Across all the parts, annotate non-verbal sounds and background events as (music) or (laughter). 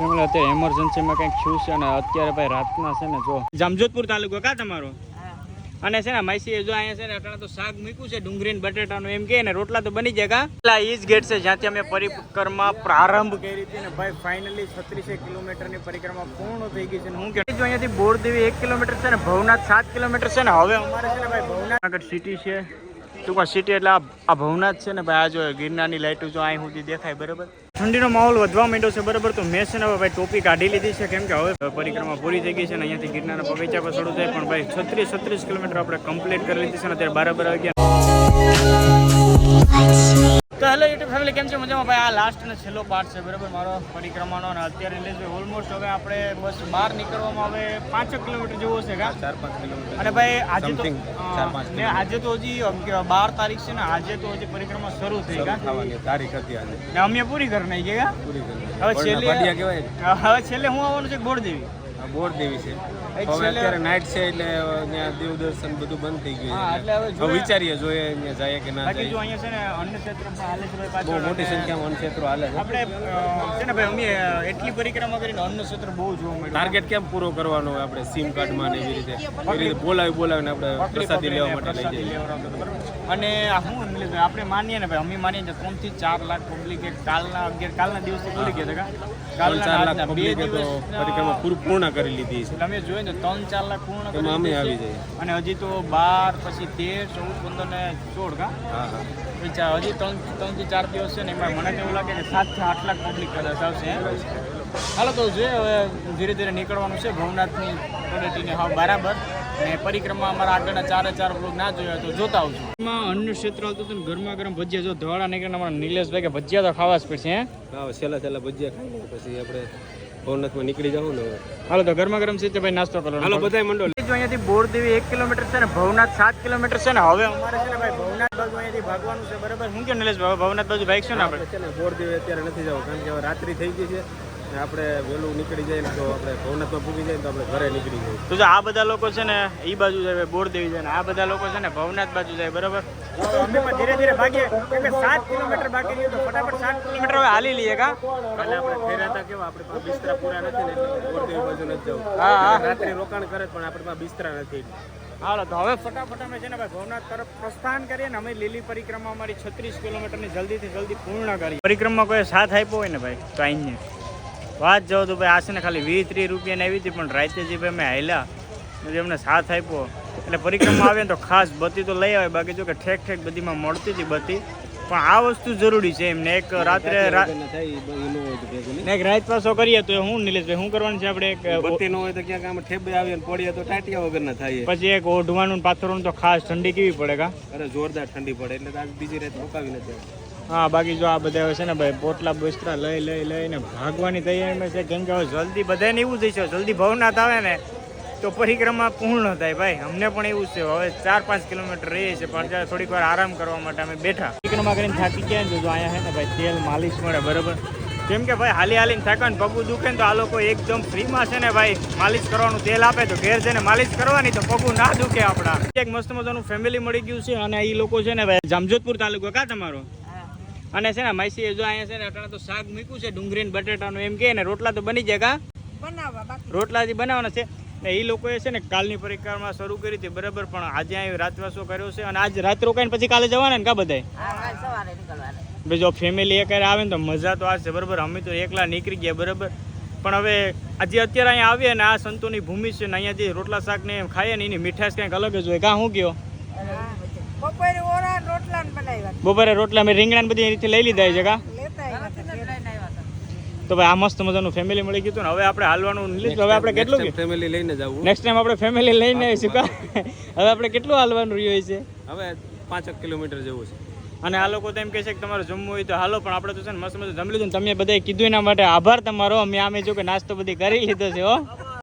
Family અત્યારે એમરજન્સીમાં કંઈક થયું છે અને અત્યારે ભાઈ રાતના છે ને જો. જામજોધપુર તાલુકો કા તમારો? અને છે ને માસી જો અહીંયા છે ને અટાણે તો શાક મૂક્યું છે ડુંગળી ને બટેટાનું એમ કે ને રોટલા તો બની જાય કા? ઈ જ ગેટ છે જ્યાંથી અમે પરિક્રમા પ્રારંભ કરી હતી ને ભાઈ ફાઇનલી છત્રીસે કિલોમીટરની પરિક્રમા પૂર્ણ થઈ ગઈ છે ને હું કે જો અહીંયાથી બોરદેવી એક કિલોમીટર છે ને ભવનાથ સાત કિલોમીટર છે ને હવે અમારે છે ને ભાઈ ભવનાથ આગળ સિટી છે. ટૂંકમાં સિટી એટલે આ આ ભવનાથ છે ને ભાઈ આ જો ગિરનારની લાઇટો જો અહીં સુધી દેખાય બરાબર? ઠંડીનો માહોલ વધવા માંડ્યો છે, બરાબર? તો મેં છે ને ભાઈ ટોપી કાઢી લીધી છે, કેમ કે હવે પરિક્રમા પૂરી થઈ ગઈ છે ને અહીંયાથી ગિરનારના બગીચા પર શરૂ થાય, પણ ભાઈ છત્રીસ છત્રીસ કિલોમીટર આપણે કમ્પ્લીટ કરી લીધી છે ને અત્યારે બરાબર બાર યુટ્યુબ ફેમિલી કેમ છે મજામાં? ભાઈ આ લાસ્ટ અને છેલ્લો પાર્ટ છે બરાબર? મારો પરિક્રમાનો અને અત્યારે એટલે ઓલમોસ્ટ હવે આપણે બસ બહાર નીકળવામાં હવે પાંચ કિલોમીટર જેવો છે કા? ચાર પાંચ કિલોમીટર. અને ભાઈ આજે તો ચાર પાંચ ને આજે તો હજી બાર તારીખ છે ને આજે તો હજી પરિક્રમા શરૂ થઈ ગયા તારીખ હતી આજે. ને અમે પૂરી કરી નાખી ગયા. પૂરી કરી હવે છેલ્લે- હવે છેલ્લે હું આવવાનું છે બોરદેવી? દેવી છે. હવે અત્યારે નાઇટ છે એટલે ત્યાં દેવ દર્શન બધું બંધ થઈ ગયું એટલે હવે વિચારીએ જોઈએ અહીંયા જાય કે ના જાય અહીંયા છે ને અન્ય ક્ષેત્ર હાલે છે બહુ મોટી સંખ્યામાં સંખ્યામાં ક્ષેત્રો હાલે છે. આપણે છે ને ભાઈ અમે એટલી પરિક્રમા કરીને અન્ય ક્ષેત્ર બહુ જોવા મળ્યું. ટાર્ગેટ કેમ પૂરો કરવાનો હોય આપણે? સિમ કાર્ડમાં ને એવી રીતે? એવી રીતે બોલાવી બોલાવીને આપણે પ્રસાદી લેવા માટે લઈ જઈએ? અને હું આપણે માનીએ ને ભાઈ અમે માનીએ કે ત્રણથી ચાર લાખ પબ્લિક એક કાલના અગિયાર કાલના દિવસે બોલી ગયા હતા કાલના બે પબ્લિકે પરિક્રમા પૂરું પૂર્ણ કરી લીધી છે. તમે અમે જોઈએ ને ત્રણ ચાર લાખ પૂર્ણ કરી આવી જાય. અને હજી તો બાર પછી તેર ચૌદ પંદર ને સોળ કા? હજી ત્રણ ત્રણથી ચાર દિવસ છે ને એમાં મને તો એવું લાગે કે સાતથી આઠ લાખ પબ્લિક કદાચ આવશે? હાલો તો જોઈએ હવે ધીરે ધીરે નીકળવાનું છે ભવનાથની પ્રગતિને હા બરાબર. ને પરિક્રમા અમારા આગળના ચારે ચાર બ્લોગ ના જોયા તો જોતા આવજો. એમાં અન્ય ક્ષેત્ર આવતું હતું ગરમા ગરમ ભજીયા જો ધોળા નીકળે અમારા નિલેશભાઈ કે ભજીયા તો ખાવા જ પડશે હે. છેલ્લા છેલ્લા ભજીયા ખાઈ પછી આપણે ભવનાથમાં નીકળી જાવ ને હાલો તો ગરમા ગરમ છે ભાઈ નાસ્તો કરો હાલો બધાય મંડો જો અહીંયાથી બોરદેવી એક કિલોમીટર છે ને ભવનાથ સાત કિલોમીટર છે ને હવે અમારે છે ને ભાઈ ભવનાથ બાજુ અહીંયાથી ભાગવાનું છે બરાબર? શું કે નિલેશ ભાઈ ભવનાથ બાજુ છે ને આપણે? છે ને બોરદેવી અત્યારે નથી જવું કારણ કે હવે રાત્રિ થઈ ગઈ છે. આપણે વહેલું નીકળી જાય ને તો આપણે ભવનાથમાં પૂગી જાય ને તો આપણે ઘરે નીકળી જાય. તો આ બધા લોકો છે ને એ બાજુ જાય બોરદેવી જાય ને આ બધા લોકો છે ને ભવનાથ બાજુ જાય બરોબર? અમે પણ ધીરે ધીરે ભાગીએ. કેમ કે સાત કિલોમીટર બાકી રહ્યું તો ફટાફટ સાત કિલોમીટર હવે હાલી લઈએ કા? કાલે આપણે ફેર્યા હતા કેવા આપણે બિસ્તરા પૂરા નથી ને એટલે બોરદેવી બાજુ નથી જવું. હા, હા. રાત્રે રોકાણ કરે પણ આપણે બિસ્તરા નથી. હાલો તો હવે ફટાફટ અમે છે ને ભાઈ ભવનાથ તરફ પ્રસ્થાન કરીએ ને અમે લીલી પરિક્રમા અમારી છત્રીસ કિલોમીટરની જલ્દીથી જલ્દી પૂર્ણ કરીએ. પરિક્રમા કોઈ સાથ આપ્યો હોય ને ભાઈ તો આઈને? વાત જાઓ તો ભાઈ આશે ને ખાલી વીસ ત્રીસ રૂપિયાની આવી હતી પણ રાતે જે ભાઈ અમે હાલ્યા એમને સાથ આપ્યો એટલે પરિક્રમા આવે ને તો ખાસ બત્તી તો લઈ આવે બાકી જો કે ઠેક ઠેક બધીમાં મળતી હતી બત્તી પણ આ વસ્તુ જરૂરી છે એમને. એક રાત્રે ન ને એક રાત પાસો કરીએ તો હું નિલેશભાઈ શું કરવાનું છે આપણે એક બત્તી ન હોય તો ક્યાંક આમ ઠેબે આવીએ ને પડીએ તો ટાટિયા વગરના થાય પછી એક ઓઢવાનું ને પાથરવાનું તો ખાસ ઠંડી કેવી પડે કા? અરે જોરદાર ઠંડી પડે એટલે બીજી રાત રોકાવી નથી હા, બાકી જો આ બધા હોય છે ને ભાઈ પોટલા બસ્તરા લઈ લઈ, લઈને ભાગવાની તૈયારીમાં છે. કેમ કે હવે જલ્દી બધાને એવું થઈ છે જલ્દી ભવનાથ આવે ને તો પરિક્રમા પૂર્ણ થાય ભાઈ. અમને પણ એવું છે. હવે ચાર, પાંચ કિલોમીટર રહીએ છે, પણ થોડીક વાર આરામ કરવા માટે અમે બેઠા. પરિક્રમા કરીને થાકી ગયા ને જો અહીંયા છે ને ભાઈ તેલ માલિશ મળે, બરાબર? કેમ કે ભાઈ, હાલી, હાલીને થાકા ને પગું દુખે ને તો આ લોકો એકદમ ફ્રીમાં છે ને ભાઈ, માલિશ કરવાનું તેલ આપે તો ઘેર જઈને માલિશ કરવાની તો પગું ના દુખે આપણા. એક મસ્ત મજાનું ફેમિલી મળી ગયું છે અને એ લોકો છે ને ભાઈ, જામજોધપુર તાલુકો, કા તમારો? અને છે ને માસી જો અહીંયા છે ને અટાણે તો શાક મૂક્યું છે ડુંગળી ને બટેટાનું એમ કે ને રોટલા તો બની જાય કા? બનાવવા બાકી. રોટલા હજી બનાવવાના છે. ને એ લોકોએ છે ને કાલની પરિક્રમા શરૂ કરી હતી બરાબર પણ આજે અહીં રાતવાસો કર્યો છે અને આજ રાત રોકાઈને પછી કાલે જવાના ને કા બધા હા કાલ સવારે નીકળવાના. બીજો ફેમિલી એક આવે ને તો મજા તો આ છે બરાબર અમે તો એકલા નીકળી ગયા બરાબર. પણ હવે આજે અત્યારે અહીંયા આવીએ ને આ સંતોની ભૂમિ છે ને અહીંયા જે રોટલા શાક ને એમ ખાઈએ ને એની મીઠાશ કંઈક અલગ જ હોય. કાં શું કયો? બપોરે ઓરા રોટલા બનાવ્યા બપોરે રોટલા મેં રીંગણા બધી અહીંથી લઈ લીધા છે કા. તો ભાઈ આ મસ્ત મજાનું ફેમિલી મળી ગયું હતું ને. હવે આપણે હાલવાનું લીધું. હવે આપણે કેટલું ફેમિલી લઈને જવું નેક્સ્ટ ટાઈમ આપણે ફેમિલી લઈને આવીશું. કા હવે આપણે કેટલું હાલવાનું રહ્યું છે? હવે પાંચક કિલોમીટર જેવું છે. અને આ લોકો તો એમ કહે છે કે તમારે જમવું હોય તો હાલો પણ આપણે તો છે ને મસ્ત મસ્ત જમી લીધું તમે બધાએ કીધું એના માટે આભાર તમારો. અમે આમે જો કે નાસ્તો બધી કરી લીધો છે હો.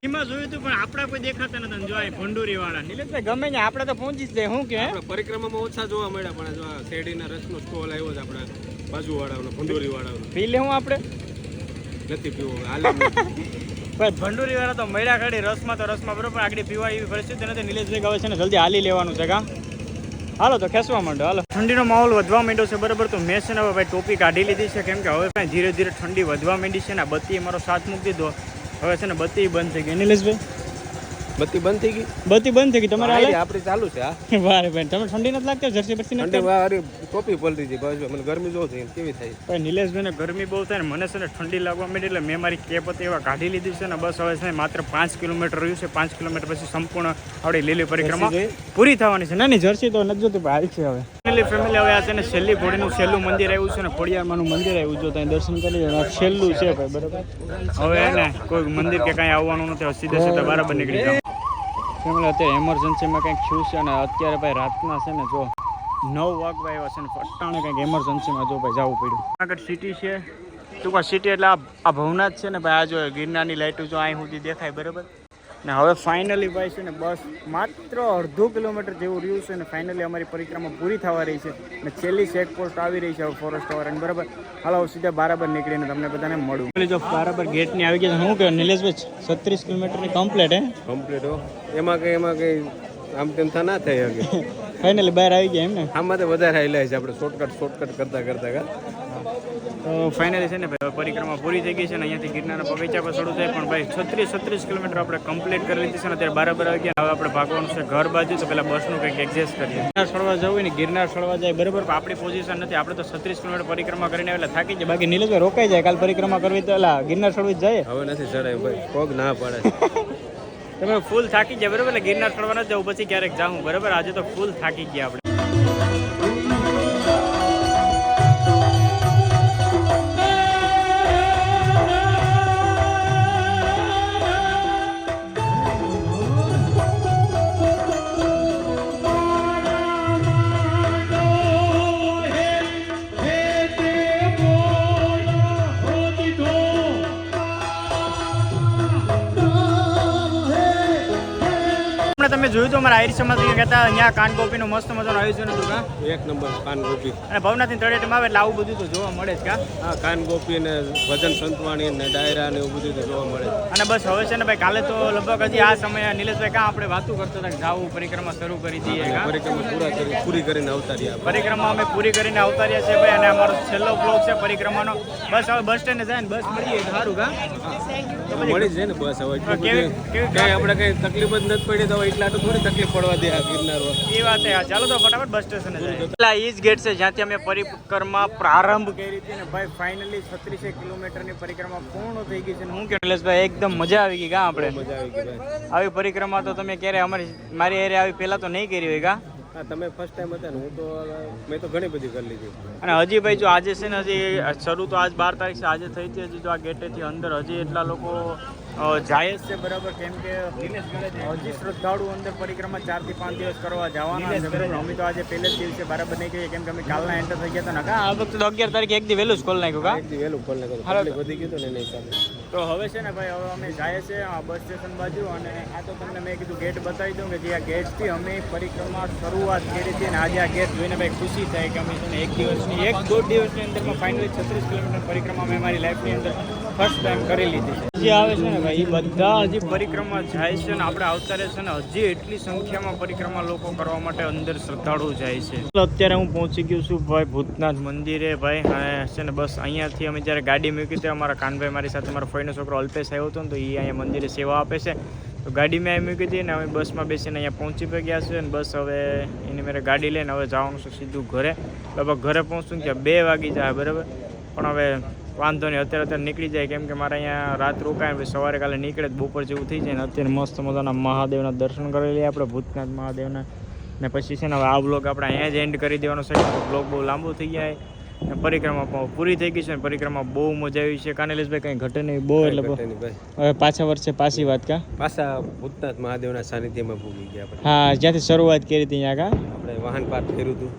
એમાં જોયું હતું પણ આપણા કોઈ દેખાતા નથી જો આ ભંડોરી વાળા નિલેશભાઈ ગમે ને આપણે તો પહોંચી જ જાય શું કે? પરિક્રમામાં ઓછા જોવા મળ્યા પણ જો આ શેરડીના રસનો સ્ટોલ આવ્યો છે આપણે ભંડોરી વાળાનો પી લે આપણે? નથી પીવો હાલે ભાઈ ભંડોરી વાળા તો મળ્યા ખાડી રસમાં તો રસમાં બરોબર આગળ પીવા એવી પરિસ્થિતિ નથી. નિલેશભાઈ હવે છે ને જલ્દી હાલી લેવાનું છે કા? હાલો તો ખેંચવા માંડો હાલો. ઠંડીનો માહોલ વધવા માંડ્યો છે બરાબર? તો મેં છે ને હવે ભાઈ ટોપી કાઢી લીધી છે કેમ કે હવે ભાઈ ધીરે ધીરે ઠંડી વધવા માંડી છે ને બત્તી મારો સાથ મૂકી દીધો. હવે છે ને બત્તી બંધ થઈ ગઈ. નિલેશભાઈ? બત્તી બંધ થઈ ગઈ? બત્તી બંધ થઈ ગઈ. તમારે હાલે? આપણી ચાલુ છે હા. (laughs) વારે બેન તમે ઠંડી નથી લાગતી? જર્સી બરસી નથી વાળી ટોપી પલરી દીધી બસ મને ગરમી જો થઈ કેવી થાય? ભાઈ નિલેશભાઈને ગરમી બહુ થાય ને મને છે ને ઠંડી લાગવા માંડી એટલે મેં મારી કેપ હતી એવા કાઢી લીધી છે ને બસ હવે છે માત્ર પાંચ કિલોમીટર રહ્યું છે. પાંચ કિલોમીટર પછી સંપૂર્ણ આપણી લીલી પરિક્રમા? પૂરી થવાની છે. ના ની જર્સી તો નથી જોતી હાલ છે હવે. ફેમિલી ફેમિલી હવે આ છે ને છેલ્લી ઘોડીનું છેલ્લું મંદિર આવ્યું છે ને ખોડિયારમાંનું મંદિર આવ્યું જો ત્યાં દર્શન કરી લેજો. છેલ્લું છે ભાઈ બરાબર? હવે એને કોઈ મંદિર કે કાંઈ આવવાનું નથી સીધે સીધા બરાબર નીકળી જાવ ફેમિલી અત્યારે એમરજન્સીમાં કંઈક થયું છે અને અત્યારે ભાઈ રાતના છે ને જો નવ વાગવા આવ્યા છે ને પટ્ટાણે કંઈક એમરજન્સીમાં જો ભાઈ જવું પડ્યું. આગળ સિટી છે. ટૂંકમાં સિટી એટલે આ ભવનાથ છે ને ભાઈ, આ જો ગિરનારની લાઇટો જો અહીં સુધી દેખાય, બરાબર? ને હવે ફાઇનલી ભાઈ છે ને બસ માત્ર અડધો કિલોમીટર જેવું રહ્યું છે ને ફાઇનલી અમારી પરિક્રમા પૂરી થવા રહી છે ને છેલ્લી ચેક પોસ્ટ આવી રહી છે હવે ફોરેસ્ટ વાળાની બરાબર? હાલો સીધા બરાબર નીકળીને તમને બધાને મળું. જો બરાબર ગેટની આવી ગયા હું કહેવાય નિલેશભાઈ છત્રીસ કિલોમીટરની કમ્પ્લેટ હે? કમ્પ્લીટ હો. એમાં કંઈ એમાં કંઈ આમ તેમ થા ના થાય હવે ફાઇનલી (laughs) બહાર આવી ગયા એમ ને? આમાં તો વધારે હાઈલાય છે આપણે શોર્ટકટ શોર્ટકટ કરતા કરતા કા? તો ફાઇનલી છે ને ભાઈ પરિક્રમા પૂરી થઈ ગઈ છે ને અહીંયાથી ગિરનારના બગીચા પર શરૂ થાય. પણ ભાઈ છત્રીસ છત્રીસ કિલોમીટર આપણે કમ્પ્લીટ કરી લીધી છે ને અત્યારે બરાબર આવી ગયા હવે આપણે ભાગવાનું છે ઘર બાજુ. તો પહેલાં બસનું કંઈક એડજસ્ટ કરીએ. ગિરનાર સળવા જવું ને ગિરનાર સળવા જાય બરાબર આપણી પોઝિશન નથી. આપણે તો છત્રીસ કિલોમીટર પરિક્રમા કરીને એટલે થાકી જાય બાકી નીલેશભાઈ રોકાઈ જાય. કાલ પરિક્રમા કરવી તો એટલે ગિરનાર સળવી જાય. હવે નથી ચડાય ભાઈ. પગ ના પડે. (laughs) તમે ફૂલ થાકી જાય બરાબર? એટલે ગિરનાર ચડવા નથી જવું પછી ક્યારેક જાઉં. બરાબર? આજે તો ફૂલ થાકી ગયા આપણે. હમણાં તમે જોયું તો અમારા આહિર સમાજ કહેતા અહીંયા કાનકોપીનું મસ્ત મજાનું આયોજન હતું કા? એક નંબર કાન ગોપી. અને ભવનાથની તળેટમાં આવે એટલે આવું બધું તો જોવા મળે જ કા? હા કાન ગોપી ને ભજન સંતવાણી ને ડાયરા ને એવું બધું તો જોવા મળે અને બસ હવે છે ને ભાઈ કાલે તો લગભગ હજી આ સમયે નિલેશભાઈ કાં આપણે વાતું કરતા હતા કે જાવું પરિક્રમા શરૂ કરી દઈએ પરિક્રમા પૂરા કરી પૂરી કરીને આવતા રહ્યા પરિક્રમા અમે પૂરી કરીને આવતા રહ્યા છે ભાઈ અને અમારો છેલ્લો બ્લોક છે પરિક્રમાનો. બસ હવે બસ સ્ટેન્ડ જાય ને બસ મળીએ સારું કા? મળી જાય ને બસ હવે. કેવી- આપણે કઈ તકલીફ જ નથી પડી તો એટલા તો થોડી તકલીફ પડવા દે આ ગિરનાર એ વાત છે. ચાલો તો ફટાફટ બસ સ્ટેશને જાય પેલા ઈ જ ગેટ છે જ્યાંથી અમે પરિક્રમા પ્રારંભ કરી હતી ને ભાઈ ફાઇનલી છત્રીસે કિલોમીટરની પરિક્રમા પૂર્ણ થઈ ગઈ છે ને હું કે નિલેશભાઈ એકદમ મજા આવી ગઈ ગા આપણે? મજા આવી ગઈ આવી પરિક્રમા તો તમે ક્યારે અમારી મારી એરિયા આવી પહેલા તો નહીં કરી હોય ગા તમે ફર્સ્ટ ટાઈમ હતા ને હું તો મેં તો ઘણી બધી કરી લીધી. અને હજી ભાઈ જો આજે છે ને હજી શરૂ તો આજ બાર તારીખ છે આજે થઈ હતી હજી જો આ ગેટેથી અંદર હજી એટલા લોકો અ, જાય જ છે બરાબર કેમ કે હજી શ્રદ્ધાળુ અંદર પરિક્રમા ચારથી પાંચ દિવસ કરવા જવાના છે. અમે તો આજે પહેલે જ દિવસે બરાબર નહીં કહીએ કેમ કે અમે કાલના એન્ટર થઈ ગયા હતા ને કા? આ વખતે તો અગિયાર તારીખે એક દી વહેલું જ ખોલ નાખ્યું કા? એક દી વહેલું ખોલ નાખ્યું. વધી ગયું ને નહીં તો હવે છે ને ભાઈ હવે અમે જાય છે આ બસ સ્ટેશન બાજુ અને આ તો તમને મેં કીધું ગેટ બતાવી દઉં કે જે આ ગેટથી અમે પરિક્રમા શરૂઆત કરી હતી અને આજે આ ગેટ જોઈને ભાઈ ખુશી થાય કે અમે છે ને એક દિવસની એક દોઢ દિવસની અંદરમાં ફાઇનલી છત્રીસ કિલોમીટર પરિક્રમા અમે અમારી લાઈફની અંદર ફર્સ્ટ ટાઈમ કરી લીધી છે. જે આવે છે ને ભાઈ, એ બધા હજી પરિક્રમા જાય છે ને આપણે આવતા રહે છે ને, હજી એટલી સંખ્યામાં પરિક્રમા લોકો કરવા માટે અંદર શ્રદ્ધાળુ જાય છે. અત્યારે હું પહોંચી ગયો છું ભાઈ ભૂતનાથ મંદિરે ભાઈ. અને છે ને, બસ અહીંયાથી અમે જ્યારે ગાડી મૂકી હતી, અમારા કાનભાઈ મારી સાથે, મારા ફોઈનો છોકરો અલ્પેશ આવ્યો હતો ને, તો એ અહીંયા મંદિરે સેવા આપે છે. તો ગાડી મેં મૂકી હતી ને, અમે બસમાં બેસીને અહીંયા પહોંચી પણ ગયા છે અને બસ હવે એની મેરે ગાડી લઈને હવે જવાનું છે સીધું ઘરે. લગભગ ઘરે પહોંચશું ને ત્યાં બે વાગી જાય, બરાબર? પણ હવે વાંધો નહીં અત્યારે અત્યારે નીકળી જાય. કેમ કે મારે અહીંયા રાત રોકાય પછી સવારે કાલે નીકળે બપોર જેવું થઈ જાય ને અત્યારે મસ્ત મજાના મહાદેવના દર્શન કરી લઈએ આપણે ભૂતનાથ મહાદેવના. ને પછી છે ને હવે આ બ્લોગ આપણે અહીંયા જ એન્ડ કરી દેવાનો છે. બ્લોગ બહુ લાંબો થઈ જાય. ને પરિક્રમા પણ પૂરી થઈ ગઈ છે ને પરિક્રમા બહુ મજા આવી છે. કાનેલેશભાઈ કંઈ ઘટે નહીં? બહુ એટલે હવે પાછા વર્ષે પાછી વાત કા? પાછા ભૂતનાથ મહાદેવના સાનિધ્યમાં ભૂગી ગયા આપણે. હા જ્યાંથી શરૂઆત કરી હતી અહીંયા કા? આપણે વાહન પાર્ક કર્યું હતું.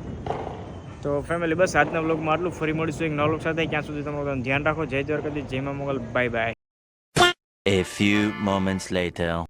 તો ફેમિલી બસ આજના બ્લોગમાં આટલું. ફરી મળીશું એક નવા બ્લોગ સાથે. ક્યાં સુધી બધાનું ધ્યાન રાખો. જય દ્વારકાથી જય મા Mogal. Bye bye A few moments later.